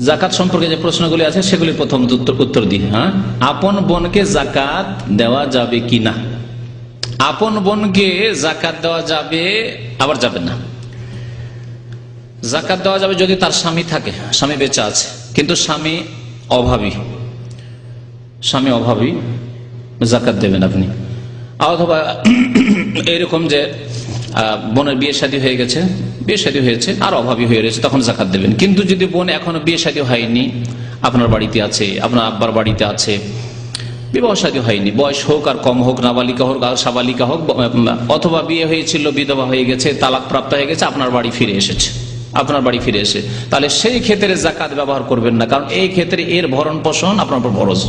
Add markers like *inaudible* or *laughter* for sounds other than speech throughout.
জাকাত সম্পর্কে যে প্রশ্নগুলি আছে, সেগুলি প্রথম উত্তর দিই হ্যাঁ? আপন বোনকে জাকাত দেওয়া যাবে কি না? আপন বোনকে জাকাত দেওয়া যাবে, আবার যাবে না। জাকাত দেওয়া যাবে যদি তার স্বামী থাকে, স্বামী বেঁচে আছে, কিন্তু স্বামী অভাবী। স্বামী অভাবী, জাকাত দেবেন আপনি। অথবা *clears throat* এরকম যে বোনের বিয়ে শাদী হয়ে গেছে বিয়ে হয়েছে, আর অভাবী হয়ে রয়েছে, তখন জাকাত দেবেন। কিন্তু যদি বোন এখনও বিয়ে হয়নি, আপনার বাড়িতে আছে, আপনার আব্বার বাড়িতে আছে, বিবাহ শাদী হয়নি, বয়স হোক আর কম হোক, নাবালিকা হোক, আর সাবালিকা হোক অথবা বিয়ে হয়েছিল, বিধবা হয়ে গেছে, তালাক প্রাপ্ত হয়ে গেছে, আপনার বাড়ি ফিরে এসেছে। আপনার বাড়ি ফিরে এসে, তাহলে সেই ক্ষেত্রে জাকাত ব্যবহার করবেন না, কারণ এই ক্ষেত্রে এর ভরণ পোষণ আপনার উপর ফরজ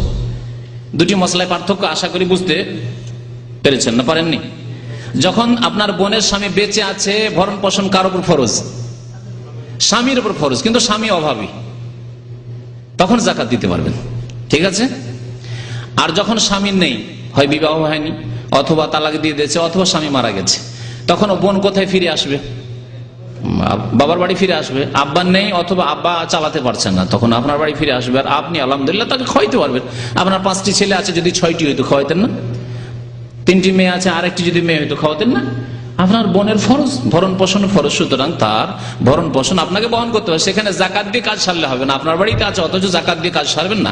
দুটি মশলায় পার্থক্য আশা করি বুঝতে পেরেছেন না পারেননি? যখন আপনার বোনের স্বামী বেঁচে আছে, ভরণ পোষণ কার উপর ফরজ? স্বামীর উপর ফরজ, কিন্তু স্বামী অভাবী। তখন জাকাত দিতে পারবেন। ঠিক আছে? আর যখন স্বামী নেই, হয় বিবাহ হয়নি, অথবা তালাক দিয়ে দিয়েছে, অথবা স্বামী মারা গেছে, তখন বোন কোথায় ফিরে আসবে? বাবার বাড়ি ফিরে আসবে। আব্বা নেই, অথবা আব্বা চালাতে পারছেন না, তখন আপনার বাড়ি ফিরে আসবে। আর আপনি, আলহামদুলিল্লাহ, তাকে খাওয়াইতে পারবেন। আপনার পাঁচটি ছেলে আছে, যদি ছয়টি হইতো খাওয়াইতেন না? তিনটি মেয়ে আছে, আরেকটি যদি মেয়ে হইতো খাওয়াতেন না। আপনার বোনের ফরজ, ভরণ পোষণ ফরজ, সুতরাং তার ভরণ পোষণ আপনাকে বহন করতে হবে। সেখানে জাকাত দিয়ে কাজ সারলে হবে না, আপনার বাড়িতে আছে, অথচ জাকাত দিয়ে কাজ সারবেন না।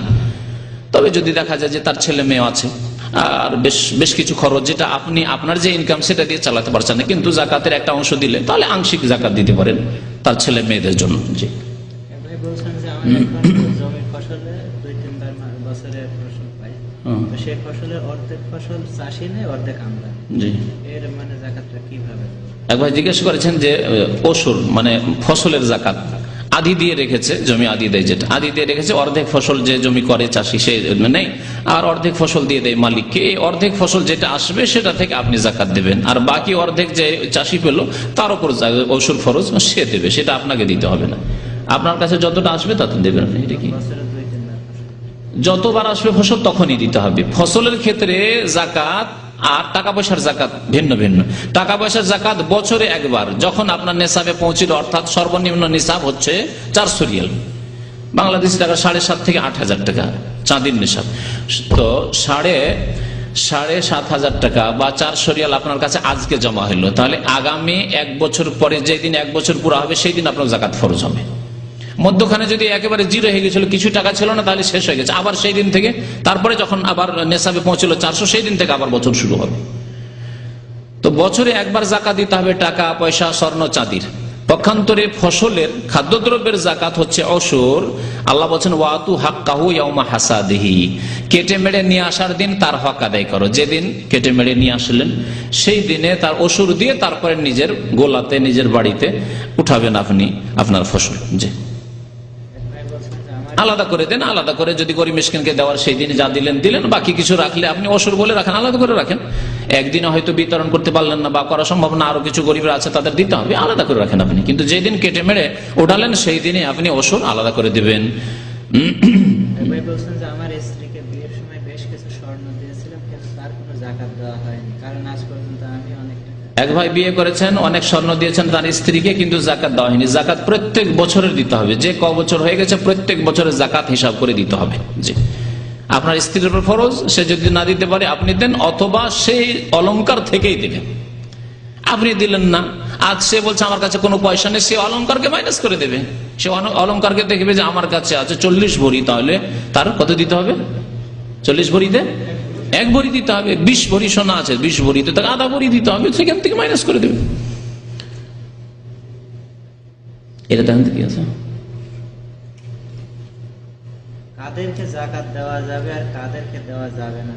তবে যদি দেখা যায় যে তার ছেলে মেয়ে আছে, আর বেশ বেশ কিছু খরচ যেটা আপনি, আপনার যে ইনকাম সেটা দিয়ে চালাতে পারছেন না, কিন্তু জাকাতের একটা অংশ দিলে, তাহলে আংশিক জাকাত দিতে পারেন তার ছেলে মেয়েদের জন্য। জি। বলছেন যে এখন জমির ফসলে দুই তিনবার বছরে ফসল পাই। তো সেই ফসলের অর্ধেক ফসল চাষি নেই অর্ধেক আমরা এর মানে জাকাতটা কীভাবে? একবার জিজ্ঞেস করেছেন যে অসুর মানে ফসলের জাকাত আদি দিয়ে রেখেছে জমি আদি দেয় যেটা আদি দিয়ে রেখেছে অর্ধেক ফসল যে জমি করে চাষি সে নেই আর অর্ধেক ফসল দিয়ে দেয় মালিককে এই অর্ধেক ফসল যেটা আসবে সেটা থেকে আপনি জাকাত দেবেন। আর বাকি অর্ধেক যে চাষি পেল তার উপর অসুর ফরজ সে দেবে সেটা আপনাকে দিতে হবে না। আপনার কাছে যতটা আসবে তত দেবেন এটা কি? যতবার আসবে ফসল তখনই দিতে হবে। ফসলের ক্ষেত্রে জাকাত আর টাকা পয়সার জাকাত ভিন্ন ভিন্ন। টাকা পয়সার জাকাত বছরে একবার, যখন আপনার নেশাবে পৌঁছিল, অর্থাৎ সর্বনিম্ন নিসাব হচ্ছে চারশো রিয়াল। বাংলাদেশি টাকা সাড়ে সাত থেকে আট হাজার টাকা, চাঁদির নিসাব। তো সাড়ে সাড়ে সাত হাজার টাকা বা চারশো রিয়াল আপনার কাছে আজকে জমা হলো। তাহলে আগামী এক বছর পরে, যেদিন এক বছর পুরো হবে সেই দিন আপনার জাকাত ফরজ হবে। মধ্যখানে যদি একেবারে জিরো হয়ে গেছিল, কিছু টাকা ছিল না, তাহলে শেষ হয়ে গেছে। আবার সেই দিন থেকে, তারপরে যখন আবার নেশাবে পৌঁছলো চারশো, সেই দিন থেকে আবার বছর শুরু হবে। তো বছরে একবার জাকা দিতে হবে টাকা, পয়সা, স্বর্ণ, চাঁদির। পক্ষান্তরে ফসলের, খাদ্যদ্রব্যের জাকাত হচ্ছে অসুর। আল্লাহ বলছেন, ওয়াতু হাক কাহু ইয়মা হাসাদিহি। কেটে মেরে নিয়ে আসার দিন তার হক আদায় করো। যেদিন কেটে মেরে নিয়ে আসলেন, সেই দিনে তার অসুর দিয়ে তারপরে নিজের গোলাতে, নিজের বাড়িতে উঠাবেন আপনি আপনার ফসল। জি এক ভাই বলছেন যে আমার আলাদা করে দেন, আলাদা করে যদি গরিব মিসকিনকে দেওয়ার সেই দিন যা দিলেন দিলেন। বাকি কিছু রাখলে আপনি অসুর বলে রাখেন, আলাদা করে রাখেন। একদিনে হয়তো বিতরণ করতে পারলেন না বা করা সম্ভব না, আরও কিছু গরিবরা আছে তাদের দিতে হবে, আলাদা করে রাখেন আপনি। কিন্তু যেদিন কেটে মেরে ওঠালেন, সেই দিনে আপনি অসুর আলাদা করে দিবেন। আমার স্ত্রীকে বিয়ের সময় বেশ কিছু স্বর্ণ দিয়েছিলাম, কিন্তু তার কোনো জাকাত দেওয়া হয়নি। কারণ আজ পর্যন্ত আমি অনেক টাকা এক ভাই বিয়ে করেছেন, অনেক স্বর্ণ দিয়েছেন, তার স্ত্রীকে কিন্তু জাকাত দেওয়া হয়নি। জাকাত প্রত্যেক বছরের দিতে হবে। যে ক বছর হয়ে গেছে, প্রত্যেক বছরের জাকাত হিসাব করে দিতে হবে। জি। আপনার স্ত্রীর উপর ফরজ, সে যদি না দিতে পারে, আপনি দেন, অথবা সেই অলঙ্কার থেকেই দিবেন। আপনি দিলেন না। আজ সে বলছে, আমার কাছে কোনো পয়সা নেই। সে অলংকারকে মাইনাস করে দেবে। সে অলংকারকে দেখবে যে, আমার কাছে আছে চল্লিশ ভরি। তাহলে তার কত দিতে হবে? চল্লিশ ভরিতে? এক ভরি দিতে হবে বিশ ভরি সোনা আছে বিশ ভরিতে তাকে আধা ভরি দিতে হবে সেখান থেকে মাইনাস করে দেবে। এটা দেখেন কি আছে। কাদেরকে জাকাত দেওয়া যাবে আর কাদেরকে দেওয়া যাবে না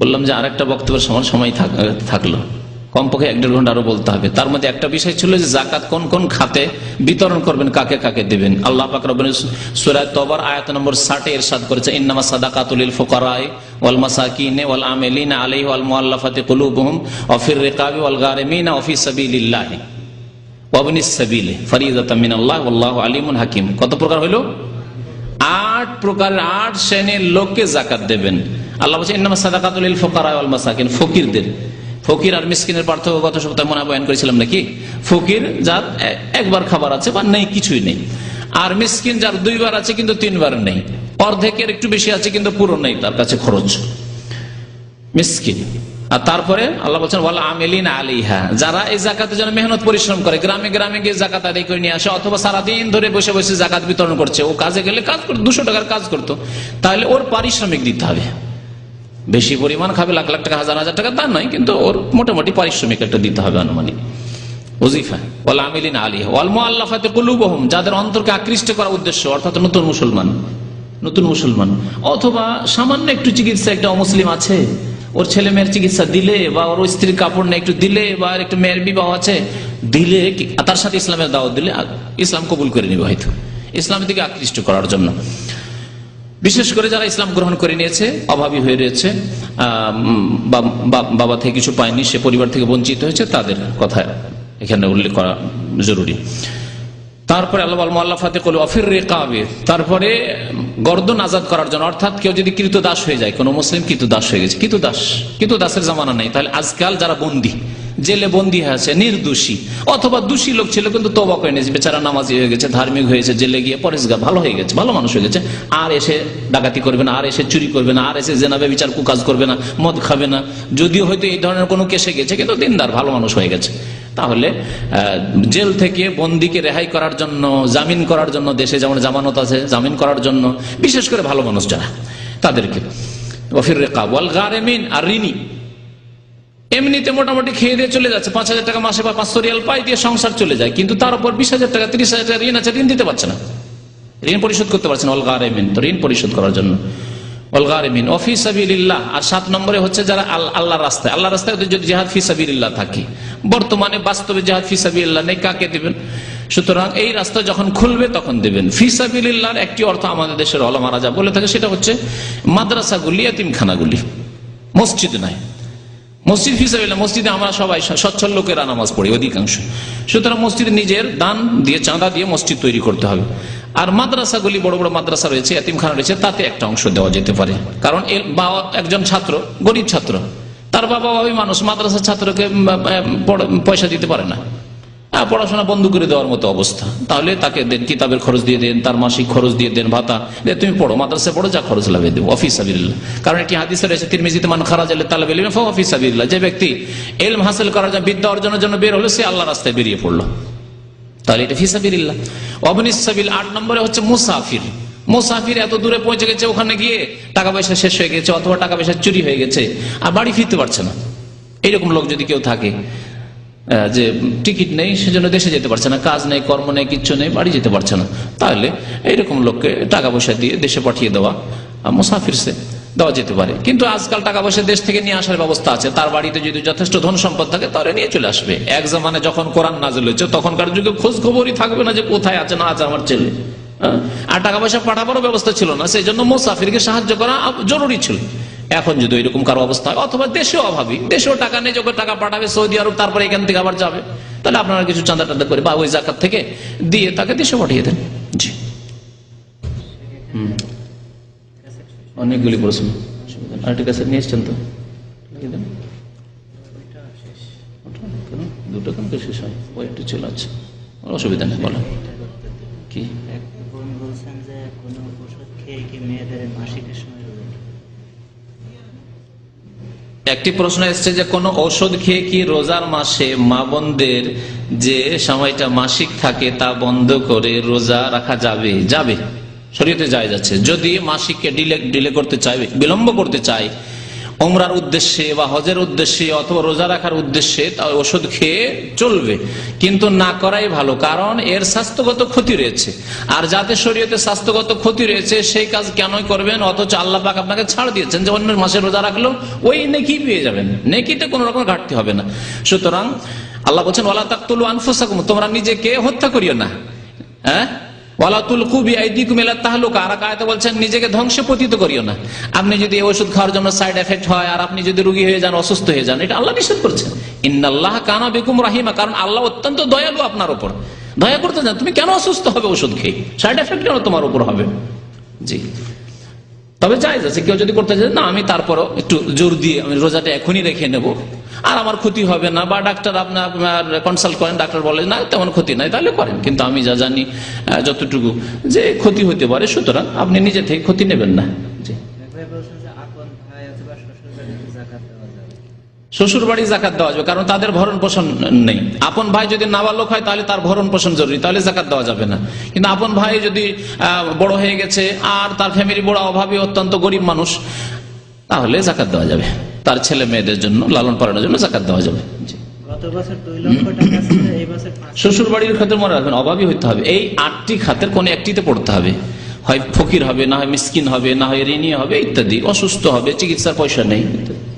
বললাম যে আরেকটা বক্তব্যের সময় সময় থাক- থাকল। কমপক্ষে এক দেড় ঘণ্টা আরও বলতে হবে। তার মধ্যে একটা বিষয় ছিল যে জাকাত কোন কোন খাতে বিতরণ করবেন, কাকে কাকে দেবেন। আল্লাহ পাক রব্বুল সূরা তবার আয়াত নম্বর 60 এর সাদ করেছে, ইন্নামা সাদাকাতুল লিল ফুকারাই ওয়াল মাসাকিন ওয়াল আমিলিনা আলাইহি ওয়াল মুআল্লাফাতি কুলুবুহুম ওয়া ফির রিকাবি ওয়াল গারিমিনা ওয়া ফি সাবিলিল্লাহ ওয়া বিনিস সাবিলি ফরিদাতাম মিনাল্লাহ, ওয়াল্লাহু আলিমুন হাকিম। কত প্রকার হইল? আট প্রকারের আট শ্রেণির লোককে জাকাত দেবেন। আল্লাহ বলছে ইন্নামা সাদাকাতুল লিল ফুকারা ওয়াল মাসাকিন, ফকিরদের। ফকির আর মিসকিনের পার্থক্য গত সপ্তাহে মনে বয়ান করেছিলাম নাকি? ফকির যার একবার খাবার আছে বা নেই, কিছুই নেই। আর মিসকিন যার দুইবার আছে কিন্তু তিনবার নেই। অর্ধেকের একটু বেশি আছে কিন্তু পুরো নেই, তার কাছে খরচ। মিসকিন। আর তারপরে আল্লাহ বলছেন আমিলিন আলিহা যারা এই জাকাতের জন্য মেহনত, পরিশ্রম করে, গ্রামে গ্রামে গিয়ে জাকাত আদায় করে নিয়ে আসে, অথবা সারাদিন ধরে বসে বসে জাকাত বিতরণ করছে, ও কাজে গেলে কাজ করতো, দুশো টাকার কাজ করতো, তাহলে ওর পারিশ্রমিক দিতে হবে। বেশি পরিমাণ খাবে, লাখ লাখ টাকা, হাজার হাজার টাকা, তা নয়, কিন্তু ওর মোটামুটি পারিশ্রমিক একটা দিতে হবে আনুমানিক। আমিলিন আলী মোয়াল্লাফাতে কুলুবহুম, যাদের অন্তরকে আকৃষ্ট উদ্দেশ্য, অর্থাৎ নতুন মুসলমান নতুন মুসলমান। অথবা সামান্য একটু চিকিৎসা, একটা আছে, ওর ছেলে মেয়ের চিকিৎসা দিলে, বা ওর স্ত্রীর কাপড় নেই একটু দিলে, বা একটু মেয়ের আছে, দিলে তার সাথে ইসলামের দাওয়াত দিলে ইসলাম কবুল করে নিবে হয়তো। ইসলামের দিকে আকৃষ্ট করার জন্য। বিশেষ করে যারা ইসলাম গ্রহণ করে নিয়েছে, অভাবী হয়ে রয়েছে বাবা থেকে কিছু পায়নি, সে পরিবার থেকে বঞ্চিত হয়েছে, তাদের কথা এখানে উল্লেখ করা জরুরি। তারপরে আল্লাহ অফির রেকাবে। তারপরে গর্দন আজাদ করার জন্য, অর্থাৎ কেউ যদি কৃত দাস হয়ে যায়, কোনো মুসলিম কৃত দাস হয়ে গেছে কৃত দাস কৃত দাসের জামানা নেই, তাহলে আজকাল যারা বন্দী জেলে বন্দী আছে, নির্দোষী। অথবা দোষী লোক ছিল, কিন্তু তোবা করে নিয়েছে। বেচারা নামাজি হয়ে গেছে, ধার্মিক হয়েছে, জেলে গিয়ে পরেশগা ভালো হয়ে গেছে, ভালো মানুষ হয়ে গেছে। আর এসে ডাকাতি করবে না, আর এসে চুরি করবে না, আর এসে জেনাবে বিচার কুকাজ করবে না, মদ খাবে না। যদিও হয়তো এই ধরনের কোনো কেসে গেছে, কিন্তু দিনদার, ভালো মানুষ হয়ে গেছে। তাহলে জেল থেকে বন্দিকে রেহাই করার জন্য, জামিন করার জন্য, দেশে যেমন জামানত আছে, জামিন করার জন্য, বিশেষ করে ভালো মানুষ যারা, তাদেরকে। ওফির রেকা ওয়াল গারেমিন আর ঋণী এমনিতে মোটামুটি খেয়ে দিয়ে চলে যাচ্ছে। পাঁচ হাজার টাকা মাসে বা পাঁচশো রিয়াল পাই দিয়ে সংসার চলে যায়। কিন্তু তার উপর বিশ হাজার টাকা, তিরিশ হাজার টাকা ঋণ আছে, ঋণ দিতে পারছে না। ঋণ পরিশোধ করতে পারছে না। অলগা রেমিন তো ঋণ পরিশোধ করার জন্য। অলগা রেমিন অফিস সাবিল্লাহ আর সাত নম্বরে হচ্ছে যারা আল- আল্লাহর রাস্তায়। আল্লাহ রাস্তায় যদি জেহাদ ফি সাবিল্লাহ থাকে। বর্তমানে বাস্তবে জেহাদ ফি সাবিল্লাহ নেই। কাকে দেবেন? সুতরাং এই রাস্তা যখন খুলবে তখন দেবেন। ফি সাবিল্লাহর একটি অর্থ আমাদের দেশের অলমারা যা বলে থাকে, সেটা হচ্ছে মাদ্রাসাগুলি, এতিমখানাগুলি। মসজিদ নয় মসজিদ হিসাবে মসজিদে আমরা সবাই সচ্ছল লোকেরা নামাজ পড়ি অধিকাংশ। সুতরাং মসজিদে নিজের দান দিয়ে, চাঁদা দিয়ে মসজিদ তৈরি করতে হবে। আর মাদ্রাসাগুলি, বড় বড় মাদ্রাসা রয়েছে, এতিমখানা রয়েছে, তাতে একটা অংশ দেওয়া যেতে পারে। কারণ বাবা একজন ছাত্র, গরিব ছাত্র। তার বাবা ওই মানুষ মাদ্রাসা ছাত্রকে পয়সা দিতে পারে না। পড়াশোনা বন্ধ করে দেওয়ার মতো অবস্থা। তাহলে তাকে দেন, কিতাবের খরচ দিয়ে দেন, তার মাসিক খরচ দিয়ে দেন, ভাতা। তুমি পড়ো, মাদ্রাসায় পড়ো, যা খরচ লাগে দেবো। অফিস সাবিল্লাহ। কারণ এটি হাদিসে রয়েছে, তিরমিজিতে, মান খারাজ আলে তালাব অফিস সাবিল্লাহ। যে ব্যক্তি এলম হাসিল করার জন্য, বিদ্যা অর্জনের জন্য বের হলো, সে আল্লাহ রাস্তায় বেরিয়ে পড়ল। তাহলে এটা ফিসাবিল্লাহ অবনিস সাবিল, আট নম্বরে হচ্ছে মুসাফির। মুসাফির এত দূরে পৌঁছে গেছে, ওখানে গিয়ে টাকা পয়সা শেষ হয়ে গেছে, অথবা টাকা পয়সা চুরি হয়ে গেছে, আর বাড়ি ফিরতে পারছে না। এইরকম লোক যদি কেউ থাকে যে টিকিট নেই, সেজন্য দেশে যেতে পারছে না, কাজ নেই, কর্ম নেই, কিচ্ছু নেই, বাড়ি যেতে পারছে না। তাহলে এইরকম লোককে টাকা পয়সা দিয়ে দেশে পাঠিয়ে দেওয়া মুসাফির সে দেওয়া যেতে পারে। কিন্তু আজকাল টাকা পয়সা দেশ থেকে নিয়ে আসার ব্যবস্থা আছে, তার বাড়িতে যদি যথেষ্ট ধন সম্পদ থাকে, তাহলে নিয়ে চলে আসবে। এক জামানে যখন কোরআন নাজল হয়েছে, তখনকার যুগে খোঁজ খবরই থাকবে না যে কোথায় আছে, না আছে আমার ছেলে? আর টাকা পয়সা পাঠাবারও ব্যবস্থা ছিল না সেই জন্য মুসাফিরকে সাহায্য করা জরুরি ছিল। এখন যদি এরকম কারও অবস্থা হয়, অথবা দেশেও অভাবী, দেশেও টাকা নেই, যখন টাকা পাঠাবে, সৌদি আরব তারপরে এখান থেকে আবার যাবে। তাহলে আপনারা কিছু চাঁদা টান্দা করে বা ওই জাকাত থেকে দিয়ে তাকে দেশে পাঠিয়ে দেন। জি। অনেকগুলি প্রশ্ন। আরেকটি কাছে নিয়ে এসছেন তো? দুটো কেন শেষ হয়? ওই একটু চলে আছে অসুবিধা নেই বলো কি? বলছেন যে কোনো ওষুধ খেয়ে কি মেয়েদের মাসিকের সময় রোজা রাখে? একটি প্রশ্ন এসছে যে, কোনো ঔষধ খেয়ে কি রোজার মাসে মা বোনদের যে সময়টা মাসিক থাকে তা বন্ধ করে রোজা রাখা যাবে? যাবে। শরীয়তে যায় যাচ্ছে। যদি মাসিককে ডিলে ডিলে করতে চাইবে বিলম্ব করতে চায় ওমরার উদ্দেশ্যে বা হজের উদ্দেশ্যে অথবা রোজা রাখার উদ্দেশ্যে ওষুধ খেয়ে চলবে। কিন্তু না করাই ভালো, কারণ এর স্বাস্থ্যগত ক্ষতি রয়েছে। আর যাতে শরীয়তে স্বাস্থ্যগত ক্ষতি রয়েছে, সেই কাজ কেন করবেন? অথচ আল্লাহ পাক আপনাকে ছাড় দিয়েছেন যে অন্য মাসে রোজা রাখল ওই নেকি পেয়ে যাবেন। নেকিতে কোনো রকম ঘাটতি হবে না। সুতরাং আল্লাহ বলছেন, ওয়ালা তাকতুলু আনফুসাকুম তোমরা নিজেকে হত্যা করিও না। হ্যাঁ? ওয়ালাতুল কুবি আইদিকুম ইলা তাহলুকা। আর এক আয়াতে বলছেন, নিজেকে ধ্বংসে পতিত করিও না। আপনি যদি ওষুধ খাওয়ার জন্য সাইড এফেক্ট হয়, আর আপনি যদি রোগী হয়ে যান, অসুস্থ হয়ে যান, এটা আল্লাহ নিষেধ করছেন। ইন্নাল্লাহ কানা বিকুম রাহিমা। কারণ আল্লাহ অত্যন্ত দয়ালু আপনার উপর। দয়া করতে যান তুমি কেন অসুস্থ হবে ওষুধ খেয়ে? সাইড এফেক্ট কেন তোমার উপর হবে? জি। তবে চাই আছে, কেউ যদি করতে চায়, না, আমি তারপরও একটু জোর দিয়ে আমি রোজাটা এখনই রেখে নেব। আর আমার ক্ষতি হবে না, বা ডাক্তার আপনার কনসাল্ট করেন, ডাক্তার বলে, না, তেমন ক্ষতি নাই। তাহলে করেন, কিন্তু আমি যা জানি যতটুকু যে ক্ষতি হতে পারে, সুতরাং আপনি নিজে থেকে ক্ষতি নেবেন না। শ্বশুর বাড়ি জাকাত দেওয়া যাবে, কারণ তাদের ভরণ পোষণ নেই। আপন ভাই যদি নাবালক হয়, তাহলে তার ভরণ পোষণ জরুরি, তাহলে জাকাত দেওয়া যাবে না। কিন্তু আপন ভাই যদি বড় হয়ে গেছে, আর তার ফ্যামিলি বড় অভাবী, অত্যন্ত গরিব মানুষ, তাহলে জাকাত দেওয়া যাবে। তার ছেলে মেয়েদের জন্য লালন পালনের জন্য জাকাত দেওয়া যাবে। শ্বশুর বাড়ির ক্ষেত্রে মনে রাখবেন অভাবী হইতে হবে। এই আটটি খাতের কোন একটিতে পড়তে হবে। হয় ফকির হবে না হয় মিসকিন হবে না হয় ঋণী হবে ইত্যাদি। অসুস্থ হবে চিকিৎসার পয়সা নেই। ইত্যাদি।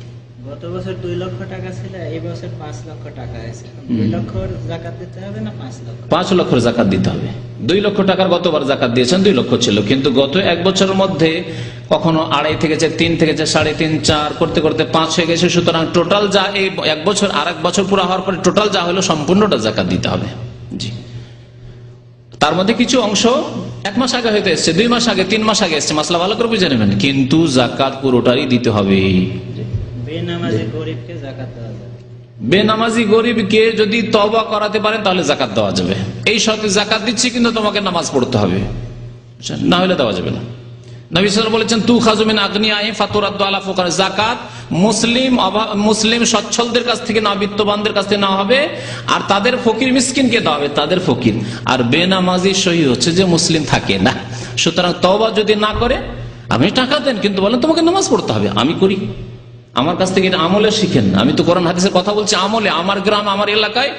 গত বছর দুই লক্ষ টাকা ছিল এই বছর পাঁচ লক্ষ টাকা আছে দুই লক্ষ জাকাত দিতে হবে না পাঁচ লক্ষ? পাঁচ লক্ষের জাকাত দিতে হবে। দুই লক্ষ টাকার গতবার জাকাত দিয়েছেন দুই লক্ষ ছিল। কিন্তু গত এক বছরের মধ্যে কখনো আড়াই থেকে তিন থেকে সাড়ে তিন চার করতে করতে পাঁচ হয়ে গেছে। সুতরাং টোটাল যা এই এক বছর আর এক বছর পুরো হওয়ার পরে টোটাল যা হলো সম্পূর্ণটা জাকাত দিতে হবে। জি। তার মধ্যে কিছু অংশ এক মাস আগে হয়তো এসছে দুই মাস আগে তিন মাস আগে এসছে। মাসলা ভালো করে বুঝে নেবেন। কিন্তু জাকাত পুরোটারই দিতে হবে। বেনামাজি গরিবকে যদি তবা করাতে পারেন, তাহলে জাকাত দেওয়া যাবে। এই শর্তে জাকাত দিচ্ছি, কিন্তু তোমাকে নামাজ পড়তে হবে। না হলে দেওয়া যাবে না। মুসলিম সচ্ছলদের কাছ থেকে না বিত্তবানদের কাছ থেকে না হবে, আর তাদের ফকির মিসকিনকে দেওয়া হবে, তাদের ফকির। আর বেনামাজি সহি হচ্ছে যে মুসলিম থাকে না। সুতরাং তওবা যদি না করে, আপনি টাকা দেন, কিন্তু বলেন তোমাকে নামাজ পড়তে হবে, আমি করি। আমার কাছ থেকে এটা আমলে শিখেন আমি তো কোরআন হাদিসের কথা বলছি, আমলে আমার গ্রাম, আমার এলাকায়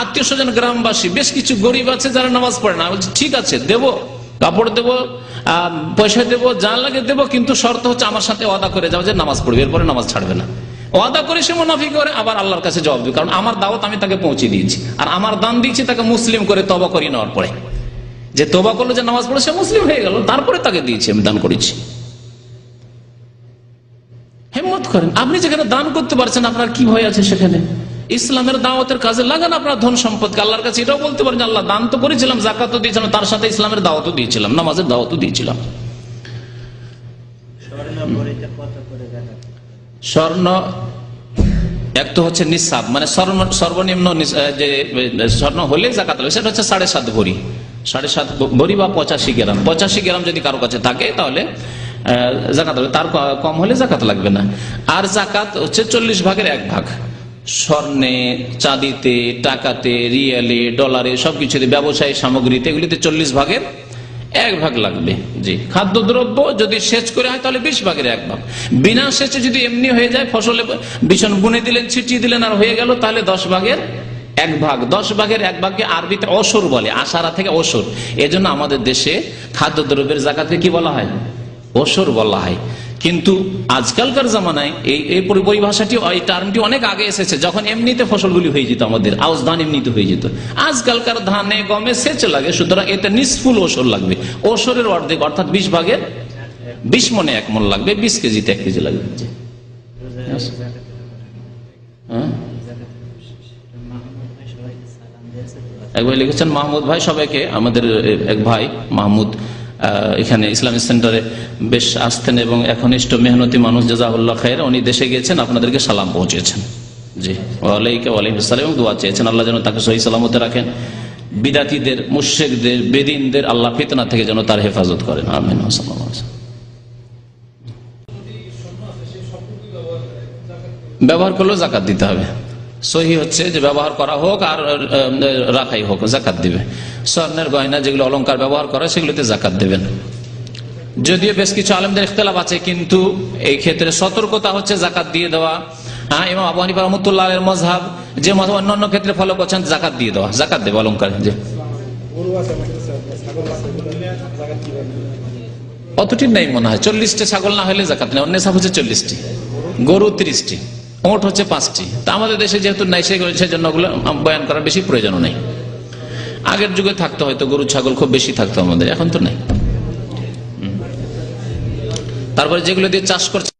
আত্মীয় স্বজন, গ্রামবাসী, বেশ কিছু গরিব আছে যারা নামাজ পড়ে না। বলছি, ঠিক আছে, দেব, কাপড় দেব পয়সা দেব, যা লাগে দেব, কিন্তু শর্ত হচ্ছে আমার সাথে ওয়াদা করে যাও যে নামাজ পড়বে, এরপরে নামাজ ছাড়বে না। ওয়াদা করে সে মুনাফি করে, আবার আল্লাহর কাছে জবাব দিবে, কারণ আমার দাওয়াত আমি তাকে পৌঁছে দিয়েছি। আর আমার দান দিয়েছি তাকে মুসলিম করে তবা করিয়ে নেওয়ার পরে। যে তবা করল যে নামাজ পড়ে সে মুসলিম হয়ে গেল, তারপরে তাকে দিয়েছি, আমি দান করেছি। হেম্মত করেন। আপনি যেখানে দান করতে পারছেন, আপনার কি ভয় আছে সেখানে? ইসলামের দাওয়াতের কাজে লাগান আপনার ধন সম্পদকে। আল্লাহর কাছে এটাও বলতে পারেন আল্লাহ, দান তো করেছিলাম জাকাতও দিয়েছিলাম, তার সাথে ইসলামের দাওয়াতও দিয়েছিলাম, নামাজের দাওয়াতও দিয়েছিলাম। স্বর্ণ এক তো হচ্ছে নিঃসাব মানে সর্ব- সর্বনিম্ন যে স্বর্ণ হলে জাকাত লাগবে সেটা হচ্ছে সাড়ে সাত ভরি। সাড়ে সাত ভরি বা পঁচাশি গ্রাম। পঁচাশি গ্রাম যদি কারও কাছে থাকে, তাহলে জাকাত লাগবে তার কম হলে জাকাত লাগবে না। আর জাকাত হচ্ছে চল্লিশ ভাগের এক ভাগ। স্বর্ণে, চাঁদিতে, টাকাতে, রিয়েলে, ডলারে সবকিছুতে ব্যবসায়ী সামগ্রীতে এগুলিতে চল্লিশ ভাগের এক ভাগ লাগবে। জি। খাদ্যদ্রব্য যদি সেচ করে হয়, তাহলে বিশ ভাগের এক ভাগ। বিনা সেচে যদি এমনি হয়ে যায়, ফসলে বিছন বুনে দিলেন, ছিটিয়ে দিলেন, আর হয়ে গেল, তাহলে দশ ভাগের এক ভাগ। দশ ভাগের এক ভাগকে আরবিতে অসর বলে, আশারা থেকে অসর। এজন্য আমাদের দেশে খাদ্যদ্রব্যের জাকাতকে কি বলা হয়? অসর বলা হয় কিন্তু আজকালকার জামানায় এই এই পরি- পরিভাষাটি এই টার্মটি অনেক আগে এসেছে, যখন এমনিতে ফসলগুলি হয়ে যেত আমাদের, আউশ ধান এমনিতে হয়ে যেত। আজকালকার ধানে, গমে সেচ লাগে, সুতরাং এতে নিষ্ফুল ওসর লাগবে। ওসরের অর্ধেক, অর্থাৎ বিশ ভাগের বিশ মনে এক মন লাগবে, বিশ কেজিতে এক কেজি লাগবে। হ্যাঁ? এক ভাই লিখেছেন মাহমুদ ভাই, সবাইকে, আমাদের এক ভাই, মাহমুদ এখানে ইসলামিক সেন্টারে বেশ আসতেন এবং একনিষ্ঠ মেহনতি মানুষ জাজাউল্লাহ খায়ের, উনি দেশে গিয়েছেন, আপনাদেরকে সালাম পৌঁছেছেন। জি, ওয়ালাইকে ওয়ালাইকুম এবং দোয়া চেয়েছেন, আল্লাহ যেন তাকে সহি সালামতে রাখেন। বিদাতিদের মুশেকদের বেদিনদের, আল্লাহ ফিতনা থেকে যেন তার হেফাজত করেন। আমিন ব্যবহার করলেও জাকাত দিতে হবে। সহি হচ্ছে যে ব্যবহার করা হোক আর রাখাই হোক, জাকাত দিবে। স্বর্ণের গয়না যেগুলো অলঙ্কার ব্যবহার করা, সেগুলোতে জাকাত দেবেন। যদিও বেশ কিছু আলমদের ইখতলাফ আছে, কিন্তু এই ক্ষেত্রে সতর্কতা হচ্ছে জাকাত দিয়ে দেওয়া। হ্যাঁ এবং আবু হানিফা রহমতুল্লাহ এর মজহাব যে মজহাব অন্যান্য ক্ষেত্রে ফলো করছেন, জাকাত দিয়ে দেওয়া, জাকাত দেবে অলঙ্কার যে অতটি নেই মনে হয়, চল্লিশটি ছাগল না হলে জাকাত নেই অন্য সব হচ্ছে চল্লিশটি, গরু তিরিশটি। ওট হচ্ছে পাঁচটি। তা আমাদের দেশে যেহেতু নাই সেজন্য ওগুলো বয়ান করার বেশি প্রয়োজনও নেই। আগের যুগে থাকতো হয়তো গরু, ছাগল খুব বেশি থাকতো আমাদের, এখন তো নেই। তারপরে যেগুলো দিয়ে চাষ করছে